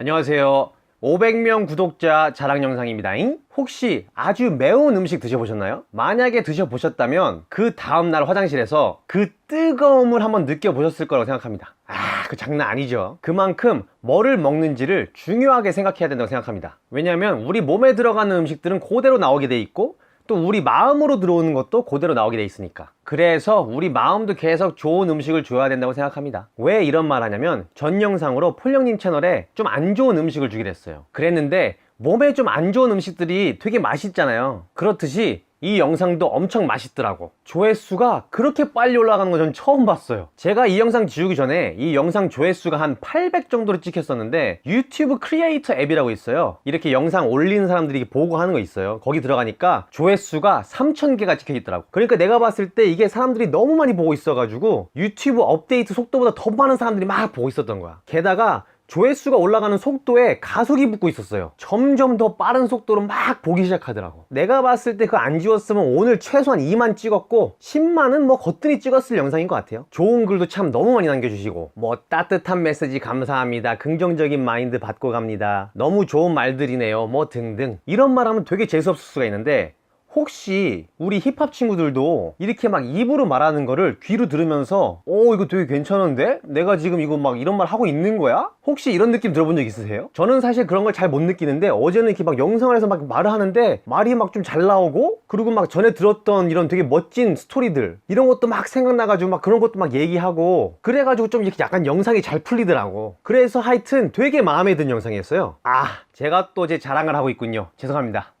안녕하세요. 500명 구독자 자랑 영상입니다. 혹시 아주 매운 음식 드셔보셨나요? 만약에 드셔보셨다면 그 다음날 화장실에서 그 뜨거움을 한번 느껴보셨을 거라고 생각합니다. 아, 그 장난 아니죠. 그만큼 뭐를 먹는지를 중요하게 생각해야 된다고 생각합니다. 왜냐하면 우리 몸에 들어가는 음식들은 그대로 나오게 돼 있고 또 우리 마음으로 들어오는 것도 그대로 나오게 돼 있으니까. 그래서 우리 마음도 계속 좋은 음식을 줘야 된다고 생각합니다. 왜 이런 말 하냐면 전 영상으로 폴령님 채널에 좀 안 좋은 음식을 주기로 했어요. 그랬는데 몸에 좀 안 좋은 음식들이 되게 맛있잖아요. 그렇듯이 이 영상도 엄청 맛있더라고. 조회수가 그렇게 빨리 올라가는 거전 처음 봤어요. 제가 이 영상 지우기 전에 이 영상 조회수가 한 800 정도로 찍혔었는데 유튜브 크리에이터 앱이라고 있어요. 이렇게 영상 올리는 사람들이 보고 하는 거 있어요. 거기 들어가니까 조회수가 3000개가 찍혀 있더라고. 그러니까 내가 봤을 때 이게 사람들이 너무 많이 보고 있어가지고 유튜브 업데이트 속도보다 더 많은 사람들이 막 보고 있었던 거야. 게다가 조회수가 올라가는 속도에 가속이 붙고 있었어요. 점점 더 빠른 속도로 막 보기 시작하더라고. 내가 봤을 때 그 안 지웠으면 오늘 최소한 2만 찍었고 10만은 뭐 거뜬히 찍었을 영상인 것 같아요. 좋은 글도 참 너무 많이 남겨주시고 뭐 따뜻한 메시지 감사합니다. 긍정적인 마인드 받고 갑니다. 너무 좋은 말들이네요. 뭐 등등 이런 말 하면 되게 재수없을 수가 있는데 혹시 우리 힙합 친구들도 이렇게 막 입으로 말하는 거를 귀로 들으면서 오 이거 되게 괜찮은데? 내가 지금 이거 막 이런 말 하고 있는 거야? 혹시 이런 느낌 들어본 적 있으세요? 저는 사실 그런 걸 잘 못 느끼는데 어제는 이렇게 막 영상을 해서 막 말을 하는데 말이 막 좀 잘 나오고 그리고 막 전에 들었던 이런 되게 멋진 스토리들 이런 것도 막 생각나가지고 막 그런 것도 막 얘기하고 그래가지고 좀 이렇게 약간 영상이 잘 풀리더라고 그래서 하여튼 되게 마음에 든 영상이었어요 아 제가 또 제 자랑을 하고 있군요 죄송합니다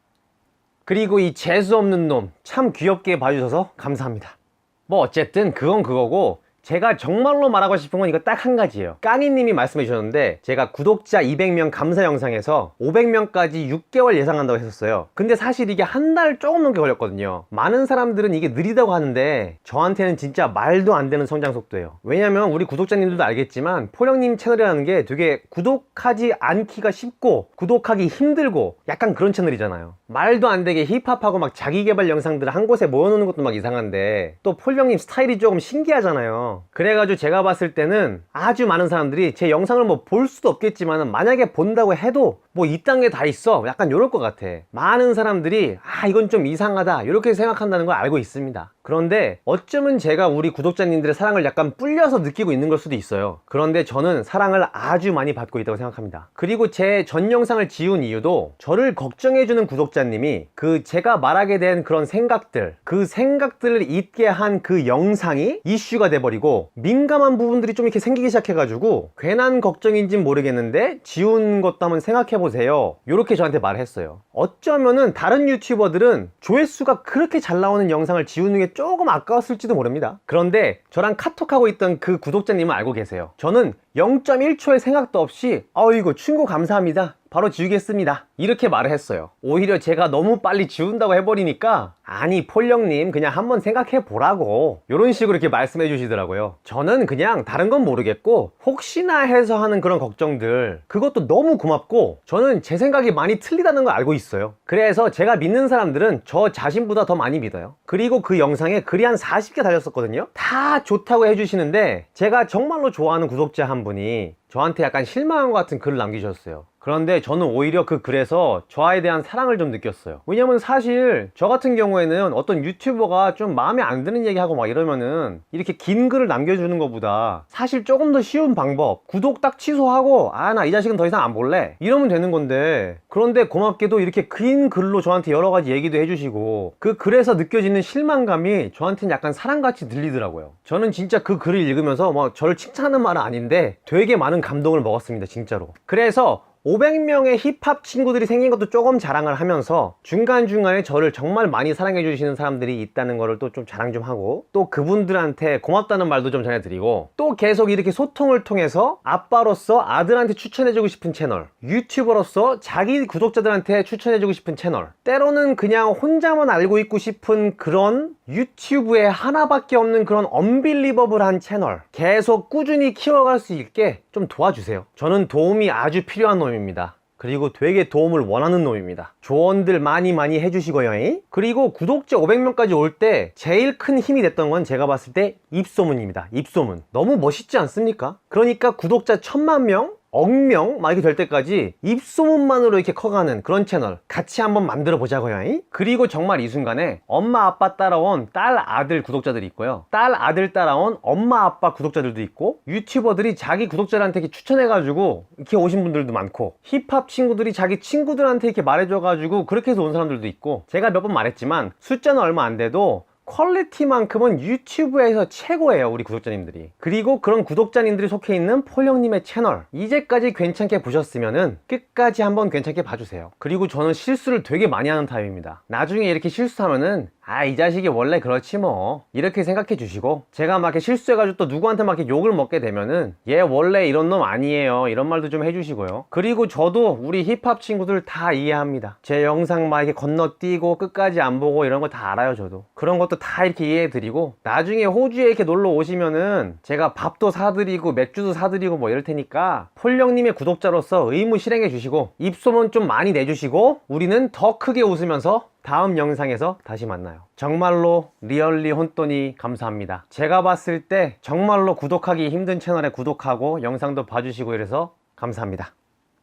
그리고 이 재수 없는 놈 참 귀엽게 봐주셔서 감사합니다. 뭐 어쨌든 그건 그거고 제가 정말로 말하고 싶은 건 이거 딱 한 가지예요. 까니님이 말씀해 주셨는데 제가 구독자 200명 감사 영상에서 500명까지 6개월 예상한다고 했었어요. 근데 사실 이게 한 달 조금 넘게 걸렸거든요. 많은 사람들은 이게 느리다고 하는데 저한테는 진짜 말도 안 되는 성장 속도예요. 왜냐면 우리 구독자님들도 알겠지만 포령님 채널이라는 게 되게 구독하지 않기가 쉽고 구독하기 힘들고 약간 그런 채널이잖아요. 말도 안 되게 힙합하고 막 자기 개발 영상들을 한 곳에 모여놓는 것도 막 이상한데 또 폴령님 스타일이 조금 신기하잖아요. 그래가지고 제가 봤을 때는 아주 많은 사람들이 제 영상을 뭐 볼 수도 없겠지만 만약에 본다고 해도 뭐 이딴 게 다 있어 약간 이럴 것 같아. 많은 사람들이 아 이건 좀 이상하다 이렇게 생각한다는 걸 알고 있습니다. 그런데 어쩌면 제가 우리 구독자님들의 사랑을 약간 불려서 느끼고 있는 걸 수도 있어요. 그런데 저는 사랑을 아주 많이 받고 있다고 생각합니다. 그리고 제 전 영상을 지운 이유도 저를 걱정해주는 구독자님이 그 제가 말하게 된 그런 생각들, 그 생각들을 잊게 한 그 영상이 이슈가 돼버리고 민감한 부분들이 좀 이렇게 생기기 시작해가지고 괜한 걱정인진 모르겠는데 지운 것도 한번 생각해보세요. 이렇게 저한테 말했어요. 어쩌면은 다른 유튜버들은 조회수가 그렇게 잘 나오는 영상을 지우는 게 조금 아까웠을지도 모릅니다. 그런데 저랑 카톡하고 있던 그 구독자님은 알고 계세요. 저는 0.1초의 생각도 없이 어이구 충고 감사합니다. 바로 지우겠습니다. 이렇게 말을 했어요. 오히려 제가 너무 빨리 지운다고 해버리니까 아니 폴령님 그냥 한번 생각해 보라고 이런 식으로 이렇게 말씀해 주시더라고요. 저는 그냥 다른 건 모르겠고 혹시나 해서 하는 그런 걱정들 그것도 너무 고맙고 저는 제 생각이 많이 틀리다는 걸 알고 있어요. 그래서 제가 믿는 사람들은 저 자신보다 더 많이 믿어요. 그리고 그 영상에 글이 한 40개 달렸었거든요. 다 좋다고 해주시는데 제가 정말로 좋아하는 구독자 한 분이 저한테 약간 실망한 것 같은 글을 남기셨어요. 그런데 저는 오히려 그 글에서 저에 대한 사랑을 좀 느꼈어요. 왜냐면 사실 저 같은 경우에는 어떤 유튜버가 좀 마음에 안 드는 얘기하고 막 이러면은 이렇게 긴 글을 남겨주는 것보다 사실 조금 더 쉬운 방법 구독 딱 취소하고 아 나 이 자식은 더 이상 안 볼래 이러면 되는 건데 그런데 고맙게도 이렇게 긴 글로 저한테 여러 가지 얘기도 해주시고 그 글에서 느껴지는 실망감이 저한테는 약간 사랑같이 들리더라고요. 저는 진짜 그 글을 읽으면서 뭐 저를 칭찬하는 말은 아닌데 되게 많은 감동을 먹었습니다 진짜로. 그래서 500명의 힙합 친구들이 생긴 것도 조금 자랑을 하면서 중간중간에 저를 정말 많이 사랑해 주시는 사람들이 있다는 거를 또 좀 자랑 좀 하고 또 그분들한테 고맙다는 말도 좀 전해드리고 또 계속 이렇게 소통을 통해서 아빠로서 아들한테 추천해 주고 싶은 채널 유튜버로서 자기 구독자들한테 추천해 주고 싶은 채널 때로는 그냥 혼자만 알고 있고 싶은 그런 유튜브에 하나밖에 없는 그런 언빌리버블한 채널 계속 꾸준히 키워갈 수 있게 좀 도와주세요 저는 도움이 아주 필요한 놈입니다 그리고 되게 도움을 원하는 놈입니다. 조언들 많이 많이 해주시고요. 잉? 그리고 구독자 500명까지 올 때 제일 큰 힘이 됐던 건 제가 봤을 때 입소문입니다. 입소문. 너무 멋있지 않습니까? 그러니까 구독자 1000만 명? 억명 막 이렇게 될 때까지 입소문만으로 이렇게 커가는 그런 채널 같이 한번 만들어 보자고요. 잉? 그리고 정말 이 순간에 엄마 아빠 따라온 딸 아들 구독자들이 있고요. 딸 아들 따라온 엄마 아빠 구독자들도 있고 유튜버들이 자기 구독자들한테 추천해가지고 이렇게 오신 분들도 많고 힙합 친구들이 자기 친구들한테 이렇게 말해줘가지고 그렇게 해서 온 사람들도 있고 제가 몇 번 말했지만 숫자는 얼마 안 돼도 퀄리티만큼은 유튜브에서 최고예요 우리 구독자님들이. 그리고 그런 구독자님들이 속해 있는 폴령님의 채널 이제까지 괜찮게 보셨으면은 끝까지 한번 괜찮게 봐주세요. 그리고 저는 실수를 되게 많이 하는 타입입니다. 나중에 이렇게 실수하면은 아 이 자식이 원래 그렇지 뭐. 이렇게 생각해 주시고 제가 막 이렇게 실수해가지고 또 누구한테 막 이렇게 욕을 먹게 되면은 얘 원래 이런 놈 아니에요. 이런 말도 좀 해주시고요. 그리고 저도 우리 힙합 친구들 다 이해합니다. 제 영상 막 이렇게 건너뛰고 끝까지 안 보고 이런 거 다 알아요 저도. 그런 것도 다 이렇게 이해해 드리고 나중에 호주에 이렇게 놀러 오시면은 제가 밥도 사드리고 맥주도 사드리고 뭐 이럴 테니까 폴령님의 구독자로서 의무 실행해 주시고 입소문 좀 많이 내주시고 우리는 더 크게 웃으면서 다음 영상에서 다시 만나요. 정말로 리얼리 혼돈이 감사합니다. 제가 봤을 때 정말로 구독하기 힘든 채널에 구독하고 영상도 봐주시고 이래서 감사합니다.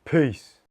페이스.